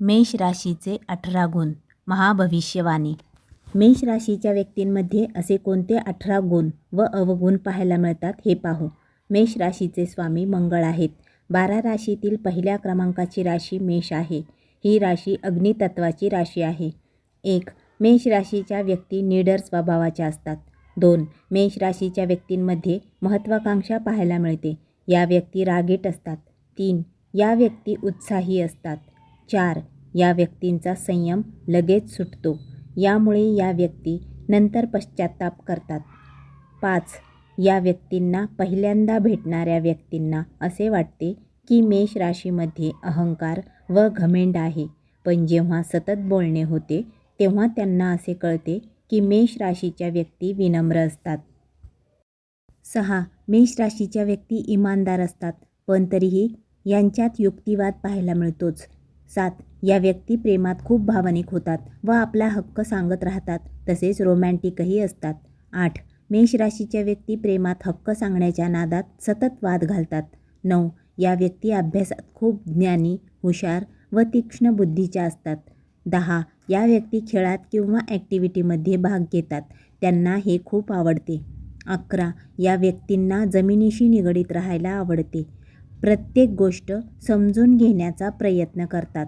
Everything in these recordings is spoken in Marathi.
मेष राशीचे अठरा गुण. महाभविष्यवाणी. मेष राशीच्या व्यक्तींमध्ये असे कोणते अठरा गुण व अवगुण पाहायला मिळतात हे पाहू. मेष राशीचे स्वामी मंगळ आहेत. बारा राशीतील पहिल्या क्रमांकाची राशी मेष आहे. ही राशी अग्नितत्वाची राशी आहे. एक मेष राशीच्या व्यक्ती निडर स्वभावाच्या असतात. दोन मेष राशीच्या व्यक्तींमध्ये महत्त्वाकांक्षा पाहायला मिळते. या व्यक्ती रागीट असतात. तीन या व्यक्ती उत्साही असतात. चार या व्यक्तींचा संयम लगेच सुटतो. यामुळे या व्यक्ती नंतर पश्चाताप करतात. पाच या व्यक्तींना पहिल्यांदा भेटणाऱ्या व्यक्तींना असे वाटते की मेष राशीमध्ये अहंकार व घमेंड आहे. पण जेव्हा सतत बोलणे होते तेव्हा त्यांना असे कळते की मेष राशीच्या व्यक्ती विनम्र असतात. सहा मेष राशीच्या व्यक्ती इमानदार असतात. पण तरीही यांच्यात युक्तिवाद पाहायला मिळतोच. सात या व्यक्ती प्रेमात खूप भावनिक होतात व आपला हक्क सांगत राहतात तसेच रोमॅन्टिकही असतात. आठ. मेष राशीच्या व्यक्ती प्रेमात हक्क सांगण्याच्या नादात सतत वाद घालतात. नऊ. या व्यक्ती अभ्यासात खूप ज्ञानी हुशार व तीक्ष्ण बुद्धीच्या असतात. दहा. या व्यक्ती खेळात किंवा ॲक्टिव्हिटीमध्ये भाग घेतात त्यांना हे खूप आवडते. अकरा. या व्यक्तींना जमिनीशी निगडीत राहायला आवडते. प्रत्येक गोष्ट समजून घेण्याचा प्रयत्न करतात.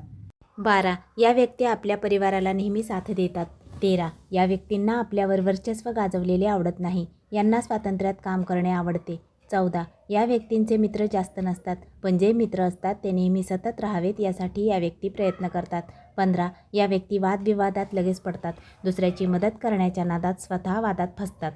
बारा. या व्यक्ती आपल्या परिवाराला नेहमी साथ देतात. तेरा. या व्यक्तींना आपल्यावर वर्चस्व गाजवलेले आवडत नाही. यांना स्वातंत्र्यात काम करणे आवडते. चौदा. या व्यक्तींचे मित्र जास्त नसतात. पण जे मित्र असतात ते नेहमी सतत राहावेत यासाठी या व्यक्ती प्रयत्न करतात. पंधरा. या व्यक्ती वादविवादात लगेच पडतात. दुसऱ्याची मदत करण्याच्या नादात स्वतः वादात फसतात.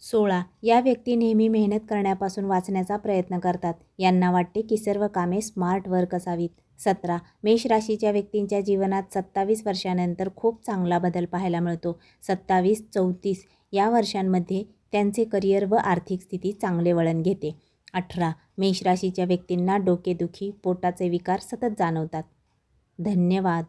सोळा या व्यक्ती नेहमी मेहनत करण्यापासून वाचण्याचा प्रयत्न करतात. यांना वाटते की सर्व कामे स्मार्ट वर्क असावीत. सतरा मेष राशीच्या व्यक्तींच्या जीवनात सत्तावीस वर्षानंतर खूप चांगला बदल पाहायला मिळतो. सत्तावीस चौतीस या वर्षांमध्ये त्यांचे करिअर व आर्थिक स्थिती चांगले वळण घेते. अठरा मेष राशीच्या व्यक्तींना डोकेदुखी पोटाचे विकार सतत जाणवतात. धन्यवाद.